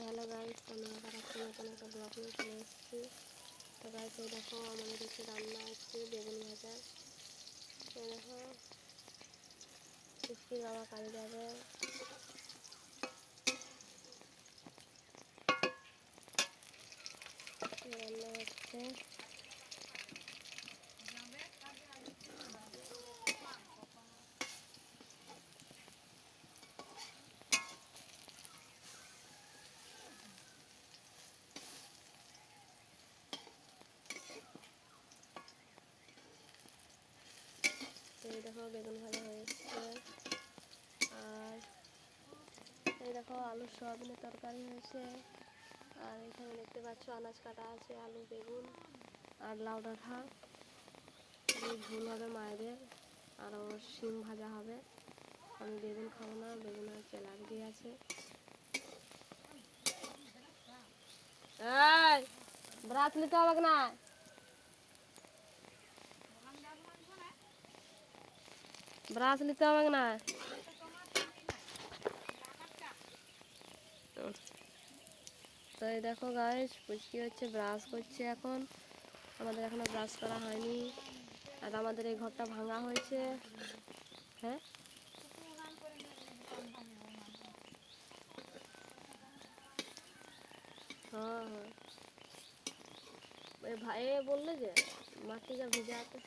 Hello guys, আমি আবার একটা নতুন একটা ব্লগ নিয়ে চলে এসেছি। তো গাইস, এই দেখো, আমাদের হচ্ছে রান্না হচ্ছে বেগুন ভাজা। এই দেখো মিষ্টি বাবা কাজে যাবে। রান্না হচ্ছে। দেখো, বেগুন ভাজা হয়ে এসছে। আর এই দেখো আলু সয়াবিনের তরকারি হয়েছে। আর এখানে দেখতে পাচ্ছ, আনাজ কাটা আছে, আলু, বেগুন আর লাউ ডাঁটা ঝোল হবে মায়েদের, আর শিম ভাজা হবে। আমি বেগুন খাব না, বেগুন হচ্ছে অ্যালার্জি আছে ব্রাত নিতে হবে না ব্রাশ নিতে হবে না তো এই দেখো গাইস পুচকি হচ্ছে ব্রাশ করছে এখন। আমাদের এখনও ব্রাশ করা হয়নি। আর আমাদের এই ঘরটা ভাঙা হয়েছে। হ্যাঁ? হ্যাঁ হ্যাঁ। ভাই বললে যে মাটিটা ভিজাতে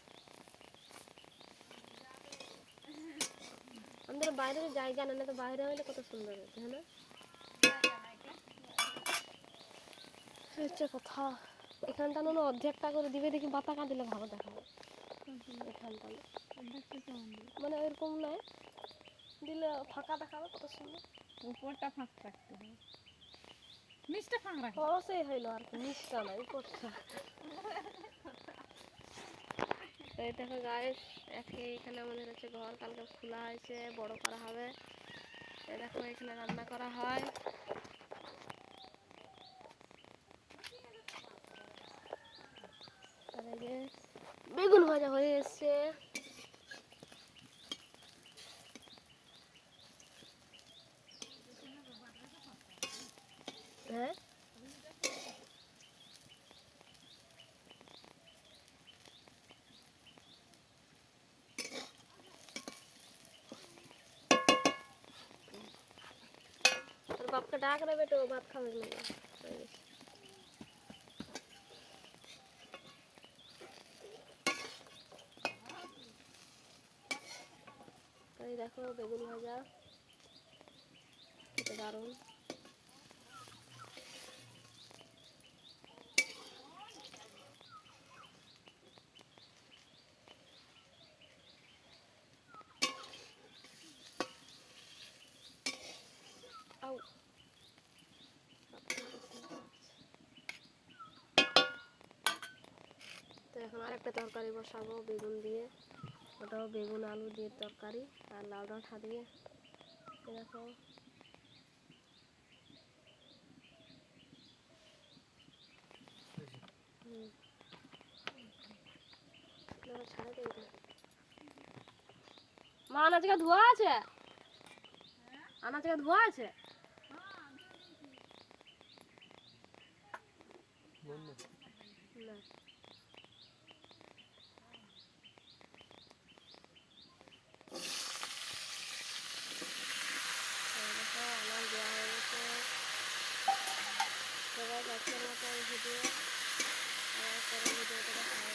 আমাদের বাইরের জায়গা না না তো বাইরে হলে কত সুন্দর হতো হ্যাঁ না? হচ্ছে কথা। এখানটা না অর্ধেকটা করে দিবে দেখি বাতাকা দিলে ভালো দেখাবে। এখানটা মানে ওইরকম নয় দিলে ফাঁকা দেখাবে কত সুন্দর। উপরটা ফাঁক রাখতে হবে। নিচটা ফাঁক রাখো। ও সেই হইল আর কি নিচটা নাই উপরটা। এই দেখো গাইস একে এখানে আমাদের হচ্ছে ঘর, কালকে খোলা হয়েছে, বড় করা হবে। এই দেখো এখানে রান্না করা হয়। বেগুন ভাজা হয়ে এসছে। হ্যাঁ? বাপকে ডাক রে বেটো ভাত খাবে না দেখো বেগুন ভাজা খেতে দারুণ আউ তো এখন আরেকটা তরকারি বসাবো বেগুন দিয়ে। ওটাও বেগুন আলু দিয়ে তরকারি আর লাউ ডাঁটা দিয়ে। দেখো। মা আনাজকে ধোয়া আছে? আনাজকে ধোয়া আছে? না। আজকের মতো এই ভিডিও আর পরের ভিডিওটা দেখা